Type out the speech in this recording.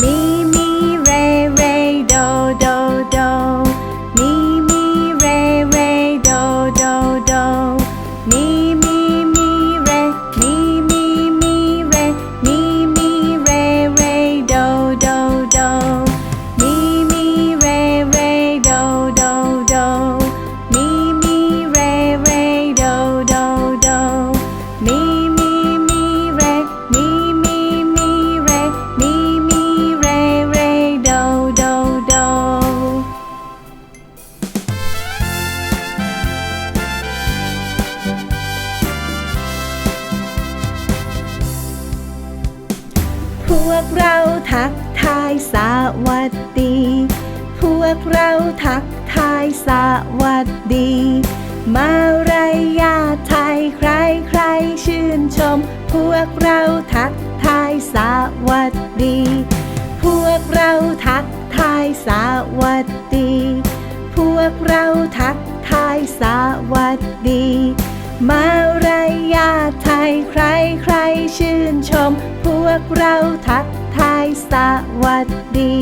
me. วัสดี พวกเราทักทายสวัสดี มารยาทไทยใครใครชื่นชม พวกเราทักทายสวัสดี พวกเราทักทายสวัสดี พวกเราทักทายสวัสดี มารยาทไทยใครใครชื่นชม วกเราทักทายสวัสดี